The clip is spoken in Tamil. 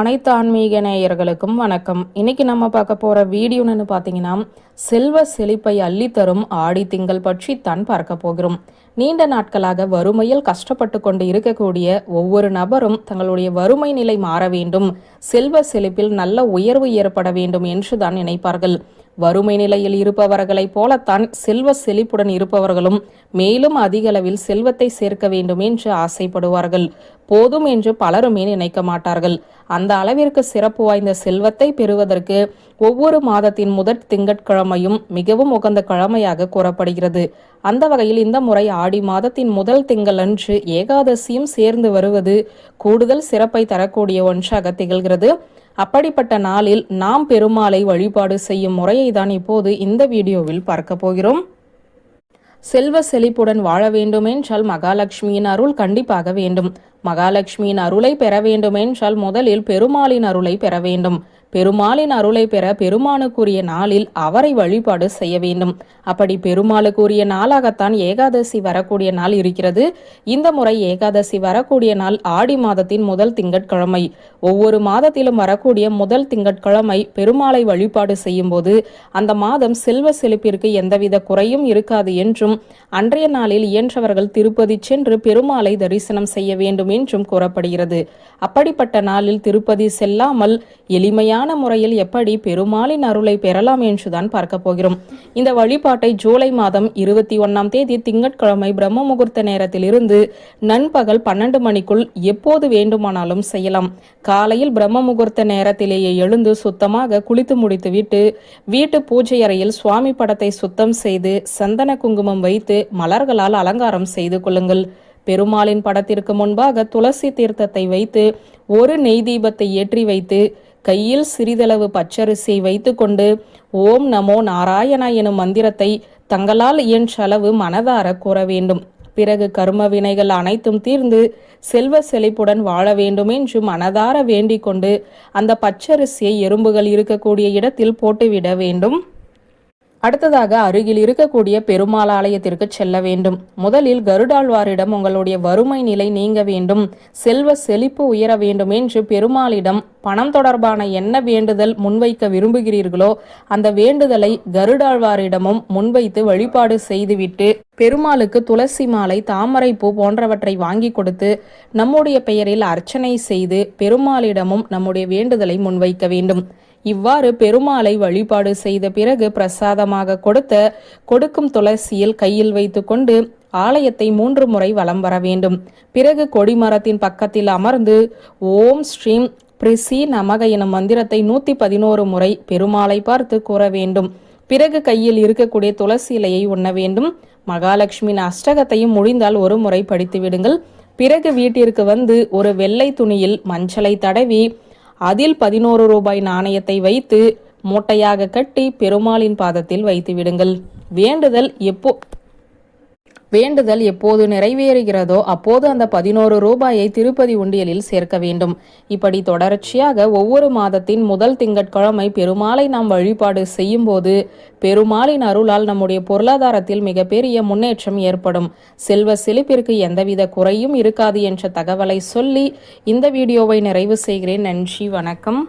அனைத்து ஆன்மீக நேயர்களுக்கும் வணக்கம். இன்னைக்கு நம்ம பார்க்க போற வீடியோன்னு பார்த்தீங்கன்னா செல்வ செழிப்பை அள்ளித்தரும் ஆடி திங்கள் பற்றி தான் பார்க்க போகிறோம். நீண்ட நாட்களாக வறுமையில் கஷ்டப்பட்டு கொண்டு இருக்கக்கூடிய ஒவ்வொரு நபரும் தங்களுடைய வறுமை நிலை மாற வேண்டும். செல்வ செழிப்பில் நல்ல உயர்வு ஏற்பட வேண்டும் என்று தான் நினைப்பார்கள். வறுமை நிலையில் இருப்பவர்களைப் போலத்தான் செல்வ செழிப்புடன் இருப்பவர்களும் மேலும் அதிக அளவில் செல்வத்தை சேர்க்க வேண்டும் என்று ஆசைப்படுவார்கள். போதும் என்று பலருமே நினைக்க மாட்டார்கள். அந்த அளவிற்கு சிறப்பு வாய்ந்த செல்வத்தை பெறுவதற்கு ஒவ்வொரு மாதத்தின் முதற் திங்கட்கிழமையும் மிகவும் உகந்த கிழமையாக கூறப்படுகிறது. அந்த வகையில் இந்த முறை ஆடி மாதத்தின் முதல் திங்கள் அன்று ஏகாதசியும் சேர்ந்து வருவது கூடுதல் சிறப்பை தரக்கூடிய ஒன்றாக திகழ்கிறது. அப்படிப்பட்ட நாளில் நாம் பெருமாளை வழிபாடு செய்யும் முறையை தான் இப்போது இந்த வீடியோவில் பார்க்க போகிறோம். செல்வ செழிப்புடன் வாழ வேண்டுமென்றால் மகாலட்சுமியின் அருள் கண்டிப்பாக வேண்டும். மகாலட்சுமியின் அருளை பெற வேண்டுமென்றால் முதலில் பெருமாளின் அருளை பெற வேண்டும். பெருமாளின் அருளை பெற பெருமானுக்குரிய நாளில் அவரை வழிபாடு செய்ய வேண்டும். அப்படி பெருமாளுக்குரிய நாளாகத்தான் ஏகாதசி வரக்கூடிய நாள் இருக்கிறது. இந்த முறை ஏகாதசி வரக்கூடிய நாள் ஆடி மாதத்தின் முதல் திங்கட்கிழமை. ஒவ்வொரு மாதத்திலும் வரக்கூடிய முதல் திங்கட்கிழமை பெருமாளை வழிபாடு செய்யும் போது அந்த மாதம் செல்வ செழிப்பிற்கு எந்தவித குறையும் இருக்காது என்றும் அன்றைய நாளில் இயன்றவர்கள் திருப்பதி சென்று பெருமாளை தரிசனம் செய்ய வேண்டும் என்றும் கூறப்படுகிறது. அப்படிப்பட்ட நாளில் திருப்பதி செல்லாமல் எளிமையான முறையில் எப்படி பெருமாளின் அருளை பெறலாம் என்றுதான் பார்க்க போகிறோம். இந்த வழிபாட்டை ஜூலை மாதம் இருபத்தி ஒன்னாம் தேதி திங்கட்கிழமை பிரம்ம முகூர்த்த நேரத்தில் இருந்து நண்பகல் பன்னெண்டு மணிக்குள் எப்போது வேண்டுமானாலும் செய்யலாம். காலையில் பிரம்ம முகூர்த்த நேரத்திலேயே எழுந்து சுத்தமாக குளித்து முடித்துவிட்டு வீட்டு பூஜை அறையில் சுவாமி படத்தை சுத்தம் செய்து சந்தன குங்குமம் வைத்து மலர்களால் அலங்காரம் செய்து கொள்ளுங்கள். பெருமாளின் படத்திற்கு முன்பாக துளசி தீர்த்தத்தை வைத்து ஒரு நெய் தீபத்தை ஏற்றி வைத்து கையில் சிறிதளவு பச்சரிசியை வைத்துக்கொண்டு ஓம் நமோ நாராயணா எனும் மந்திரத்தை தங்களால் இயன்றளவு மனதார கூற வேண்டும். பிறகு கர்ம வினைகள் அனைத்தும் தீர்ந்து செல்வ செழிப்புடன் வாழ வேண்டும் என்று மனதார வேண்டிக் கொண்டு அந்த பச்சரிசியை எறும்புகள் இருக்கக்கூடிய இடத்தில் போட்டுவிட வேண்டும். அடுத்ததாக அருகில் இருக்கக்கூடிய பெருமாள் ஆலயத்திற்கு செல்ல வேண்டும். முதலில் கருடாழ்வாரிடம் உங்களுடைய வறுமை நிலை நீங்க வேண்டும். செல்வ செழிப்பு உயர வேண்டும் என்று பெருமாளிடம் பணம் தொடர்பான என்ன வேண்டுதல் முன்வைக்க விரும்புகிறீர்களோ அந்த வேண்டுதலை கருடாழ்வாரிடமும் முன்வைத்து வழிபாடு செய்துவிட்டு பெருமாளுக்கு துளசி மாலை தாமரை பூ போன்றவற்றை வாங்கி கொடுத்து நம்முடைய பெயரில் அர்ச்சனை செய்து பெருமாளிடமும் நம்முடைய வேண்டுதலை முன்வைக்க வேண்டும். இவ்வாறு பெருமாளை வழிபாடு செய்த பிறகு பிரசாதமாக கொடுத்த கொடுக்கும் துளசியில் கையில் வைத்துக்கொண்டு ஆலயத்தை மூன்று முறை வலம் வர வேண்டும். பிறகு கொடிமரத்தின் பக்கத்தில் அமர்ந்து ஓம் ஸ்ரீம் பிரிசி நமக எனும் மந்திரத்தை நூத்தி பதினோரு முறை பெருமாளை பார்த்து கூற வேண்டும். பிறகு கையில் இருக்கக்கூடிய துளசி இலையை உண்ண வேண்டும். மகாலட்சுமியின் அஷ்டகத்தையும் முடிந்தால் ஒரு முறை படித்து விடுங்கள். பிறகு வீட்டிற்கு வந்து ஒரு வெள்ளை துணியில் மஞ்சளை தடவி அதில் பதினோரு ரூபாய் நாணயத்தை வைத்து மூட்டையாக கட்டி பெருமாளின் பாதத்தில் வைத்து விடுங்கள் வேண்டுதல் எப்போ வேண்டுதல் எப்போது நிறைவேறுகிறதோ அப்போது அந்த பதினோரு ரூபாயை திருப்பதி உண்டியலில் சேர்க்க வேண்டும். இப்படி தொடர்ச்சியாக ஒவ்வொரு மாதத்தின் முதல் திங்கட்கிழமை பெருமாளை நாம் வழிபாடு செய்யும் போது பெருமாளின் அருளால் நம்முடைய பொருளாதாரத்தில் மிகப்பெரிய முன்னேற்றம் ஏற்படும். செல்வ செழிப்பிற்கு எந்தவித குறையும் இருக்காது என்ற தகவலை சொல்லி இந்த வீடியோவை நிறைவு செய்கிறேன். நன்றி வணக்கம்.